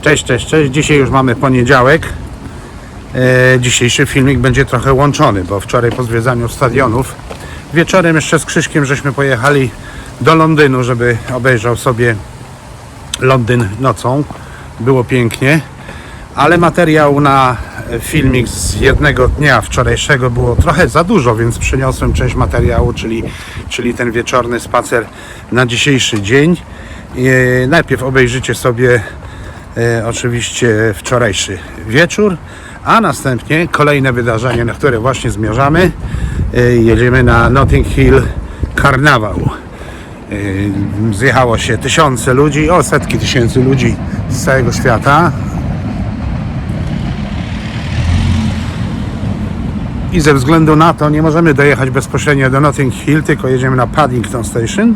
Cześć, cześć, cześć. Dzisiaj już mamy poniedziałek. E, dzisiejszy filmik będzie trochę łączony, bo wczoraj po zwiedzaniu stadionów wieczorem jeszcze z Krzyśkiem żeśmy pojechali do Londynu, żeby obejrzał sobie Londyn nocą. Było pięknie, ale materiał na filmik z jednego dnia wczorajszego było trochę za dużo, więc przyniosłem część materiału, czyli, czyli ten wieczorny spacer na dzisiejszy dzień. E, najpierw obejrzycie sobie e, oczywiście wczorajszy wieczór, a następnie kolejne wydarzenie, na które właśnie zmierzamy. E, jedziemy na Notting Hill Karnawał. E, zjechało się tysiące ludzi, o setki tysięcy ludzi z całego świata. I ze względu na to nie możemy dojechać bezpośrednio do Notting Hill, tylko jedziemy na Paddington Station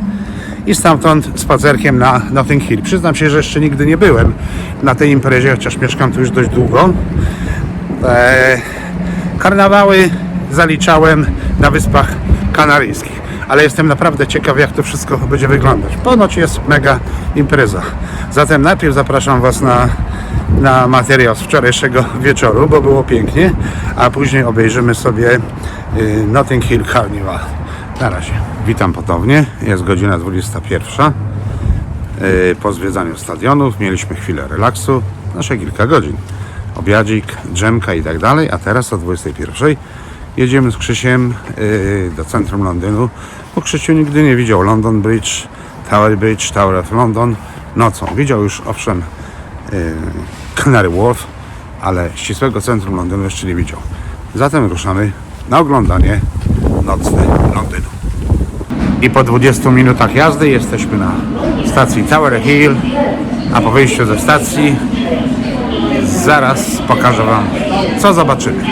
i stamtąd spacerkiem na Notting Hill. Przyznam się, że jeszcze nigdy nie byłem na tej imprezie, chociaż mieszkam tu już dość długo. Eee, karnawały zaliczałem na Wyspach Kanaryjskich, ale jestem naprawdę ciekaw, jak to wszystko będzie wyglądać. Ponoć jest mega impreza. Zatem najpierw zapraszam Was na, na materiał z wczorajszego wieczoru, bo było pięknie, a później obejrzymy sobie y, Notting Hill Carnival. Na razie. Witam ponownie. Jest godzina 21. Yy, Po zwiedzaniu stadionów mieliśmy chwilę relaksu, nasze kilka godzin. Obiadzik, drzemka i tak dalej, a teraz o 21 jedziemy z Krzysiem yy, do centrum Londynu, bo Krzysiu nigdy nie widział London Bridge, Tower Bridge, Tower of London nocą. Widział już owszem yy, Canary Wharf, ale ścisłego centrum Londynu jeszcze nie widział. Zatem ruszamy na oglądanie nocne Londynu. I po 20 minutach jazdy jesteśmy na stacji Tower Hill, a po wyjściu ze stacji zaraz pokażę Wam, co zobaczymy.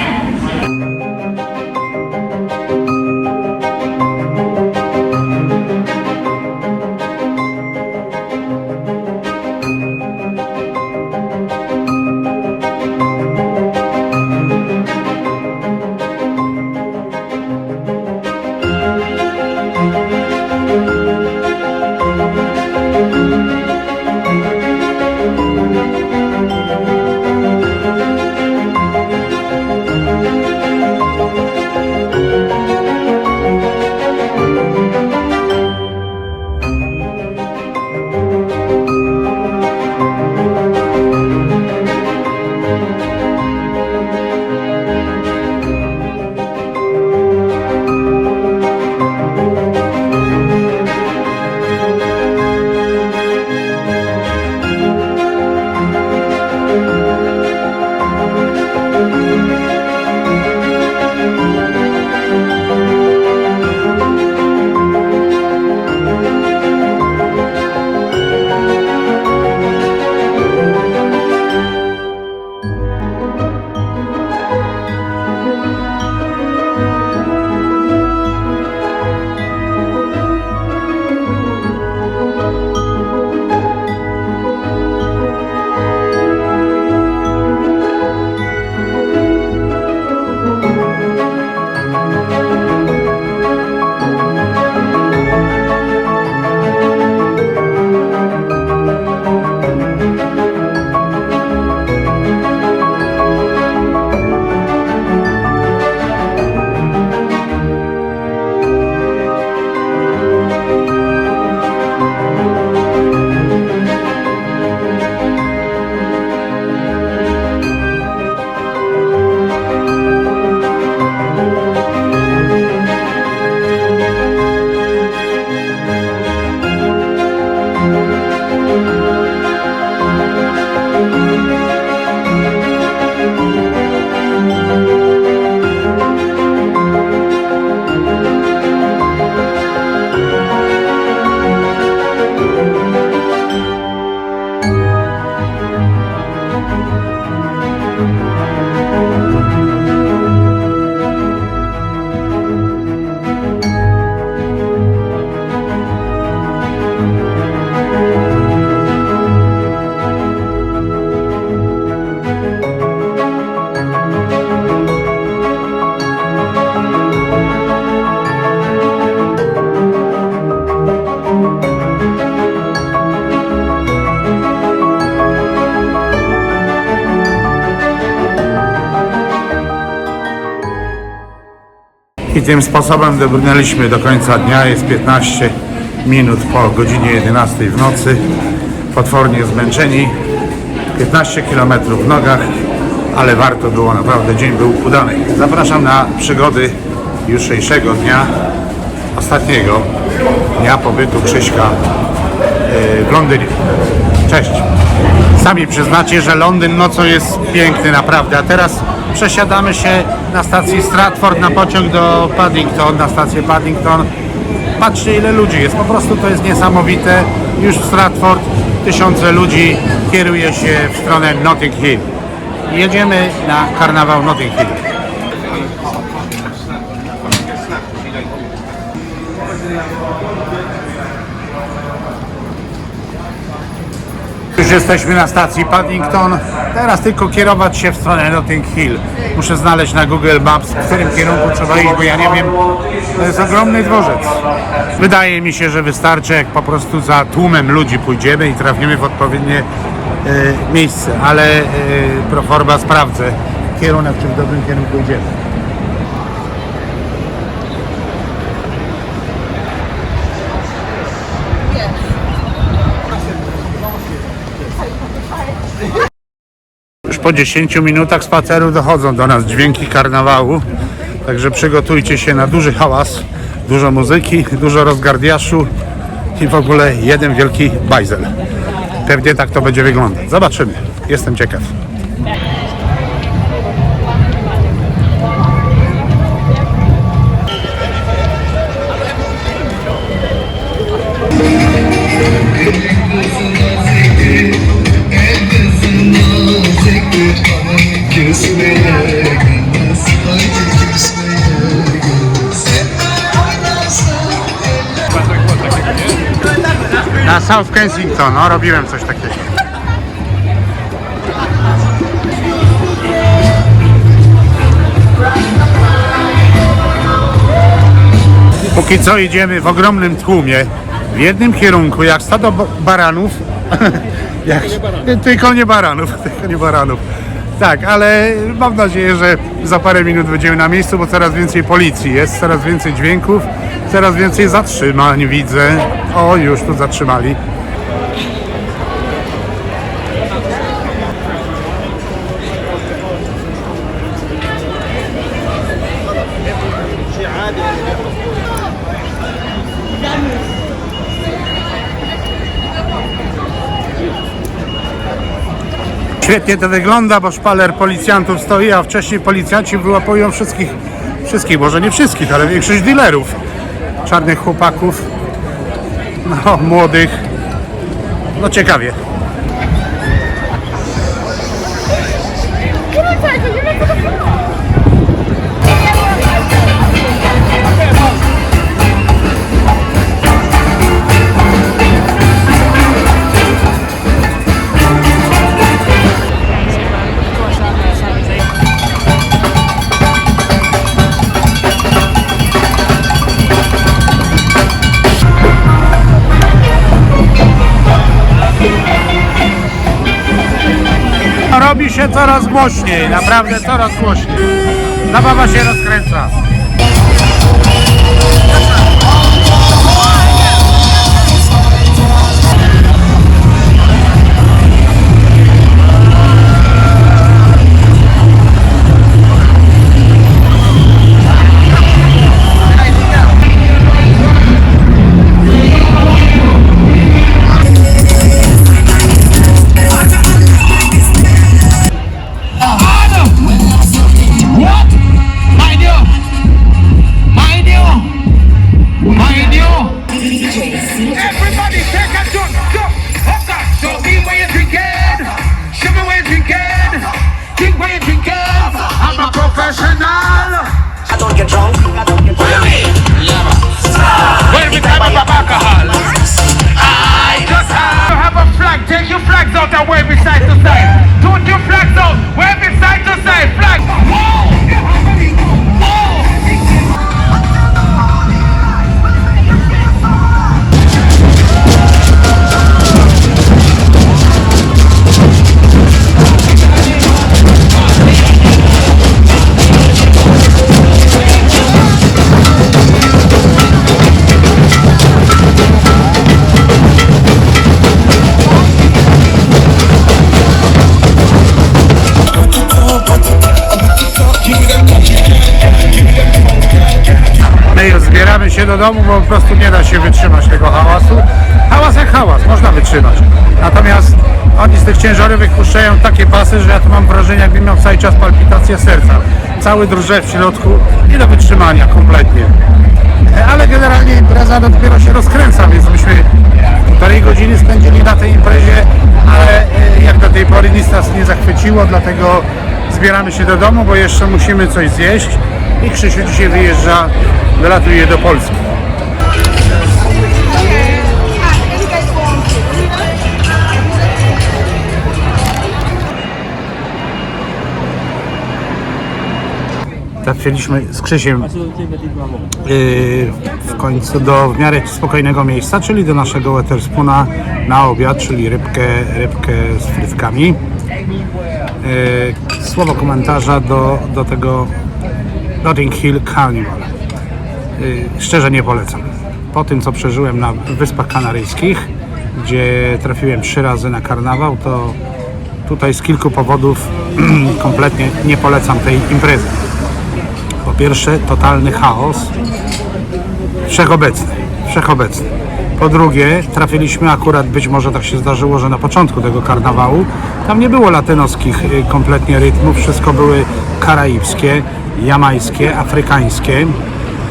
Tym sposobem dobrnęliśmy do końca dnia. Jest 15 minut po godzinie 11 w nocy. Potwornie zmęczeni. 15 km w nogach, ale warto było, naprawdę dzień był udany. Zapraszam na przygody jutrzejszego dnia, ostatniego dnia pobytu Krzyśka yy, w Londynie. Cześć! Sami przyznacie, że Londyn nocą jest piękny naprawdę, a teraz przesiadamy się na stacji Stratford na pociąg do Paddington, na stację Paddington. Patrzcie ile ludzi jest, po prostu to jest niesamowite. Już w Stratford tysiące ludzi kieruje się w stronę Notting Hill. Jedziemy na karnawał Notting Hill. Już jesteśmy na stacji Paddington. Teraz tylko kierować się w stronę Notting Hill. Muszę znaleźć na Google Maps, w którym kierunku trzeba iść, bo ja nie wiem. To jest ogromny dworzec. Wydaje mi się, że wystarczy, jak po prostu za tłumem ludzi pójdziemy i trafimy w odpowiednie e, miejsce. Ale e, pro forma sprawdzę kierunek, czy w dobrym kierunku idziemy. Po 10 minutach spaceru dochodzą do nas dźwięki karnawału. Także przygotujcie się na duży hałas, dużo muzyki, dużo rozgardiaszu i w ogóle jeden wielki bajzel. Pewnie tak to będzie wyglądać. Zobaczymy. Jestem ciekaw. Na South Kensington, no robiłem coś takiego. Póki co idziemy w ogromnym tłumie, w jednym kierunku, jak stado ba- baranów. jak, tylko nie baranów, tylko nie baranów. Tak, ale mam nadzieję, że za parę minut będziemy na miejscu, bo coraz więcej policji jest, coraz więcej dźwięków, coraz więcej zatrzymań widzę. O, już tu zatrzymali. Świetnie to wygląda, bo szpaler policjantów stoi, a wcześniej policjanci wyłapują wszystkich, wszystkich, może nie wszystkich, ale większość dealerów. Czarnych chłopaków, no, młodych. No ciekawie. Coraz głośniej, naprawdę coraz głośniej. Zabawa się rozkręca. Out that way. Się do domu, bo po prostu nie da się wytrzymać tego hałasu. Hałas jak hałas, można wytrzymać. Natomiast oni z tych ciężarówek puszczają takie pasy, że ja tu mam wrażenie, jakbym miał cały czas palpitację serca. Cały drże w środku, nie do wytrzymania kompletnie. Ale generalnie impreza dopiero się rozkręca, więc myśmy półtorej godziny spędzili na tej imprezie, ale e, jak do tej pory nic nas nie zachwyciło, dlatego zbieramy się do domu, bo jeszcze musimy coś zjeść i Krzysiu dzisiaj wyjeżdża, wylatuje do Polski. Trafiliśmy z Krzysiem yy, w końcu do w miarę spokojnego miejsca, czyli do naszego Wetherspoona na obiad, czyli rybkę, rybkę z frytkami. Yy, słowo komentarza do, do tego Notting Hill Carnival. Yy, szczerze nie polecam. Po tym, co przeżyłem na Wyspach Kanaryjskich, gdzie trafiłem trzy razy na karnawał, to tutaj z kilku powodów kompletnie nie polecam tej imprezy. Po pierwsze, totalny chaos, wszechobecny, wszechobecny. Po drugie, trafiliśmy akurat, być może tak się zdarzyło, że na początku tego karnawału tam nie było latynoskich y, kompletnie rytmów, wszystko były karaibskie, jamańskie, afrykańskie.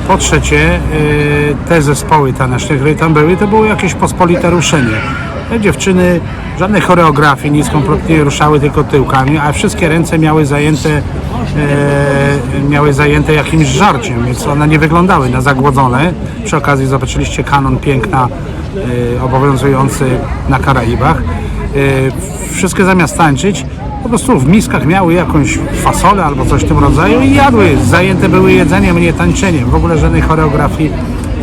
Po trzecie, y, te zespoły taneczne, które tam były, to było jakieś pospolite ruszenie. Te dziewczyny, żadnej choreografii, nic kompletnie nie ruszały, tylko tyłkami, a wszystkie ręce miały zajęte, e, miały zajęte jakimś żarciem, więc one nie wyglądały na zagłodzone. Przy okazji zobaczyliście kanon piękna e, obowiązujący na Karaibach. E, wszystkie zamiast tańczyć, po prostu w miskach miały jakąś fasolę albo coś w tym rodzaju i jadły. Zajęte były jedzeniem, nie tańczeniem. W ogóle żadnej choreografii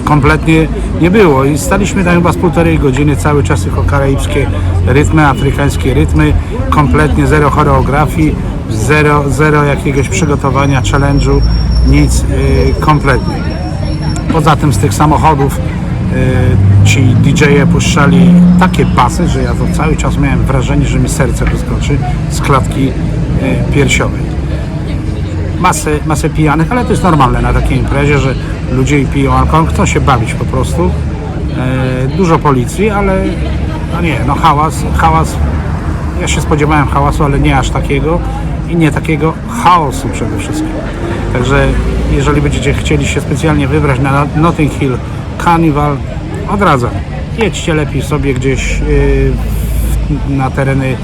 kompletnie nie było i staliśmy tam chyba z półtorej godziny cały czas tylko karaibskie rytmy, afrykańskie rytmy, kompletnie zero choreografii, zero, zero jakiegoś przygotowania, challenge'u, nic yy, kompletnie. Poza tym z tych samochodów ci DJ-e puszczali takie pasy, że ja to cały czas miałem wrażenie, że mi serce wyskoczy z klatki yy, piersiowej masę, masę pijanych, ale to jest normalne na takiej imprezie, że ludzie piją alkohol, chcą się bawić po prostu. E, dużo policji, ale no nie, no hałas, hałas, ja się spodziewałem hałasu, ale nie aż takiego i nie takiego chaosu przede wszystkim. Także jeżeli będziecie chcieli się specjalnie wybrać na Notting Hill Carnival, odradzam. Jedźcie lepiej sobie gdzieś yy, na tereny y,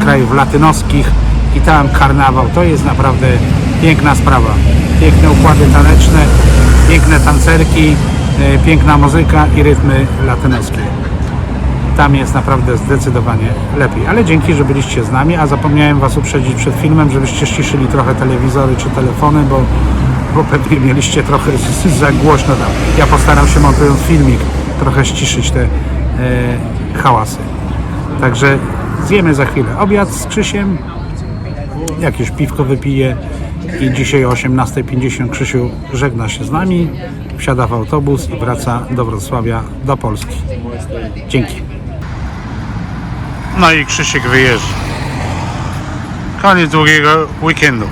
krajów latynoskich i tam karnawał. To jest naprawdę piękna sprawa. Piękne układy taneczne, piękne tancerki, y, piękna muzyka i rytmy latynoskie. Tam jest naprawdę zdecydowanie lepiej. Ale dzięki, że byliście z nami, a zapomniałem Was uprzedzić przed filmem, żebyście ściszyli trochę telewizory czy telefony, bo, bo pewnie mieliście trochę za głośno tam. Ja postaram się montując filmik trochę ściszyć te e, hałasy. Także zjemy za chwilę obiad z Krzysiem, jakieś piwko wypije i dzisiaj o 18.50 Krzysiu żegna się z nami, wsiada w autobus i wraca do Wrocławia, do Polski. Dzięki. No i Krzysiek wyjeżdża. Koniec długiego weekendu.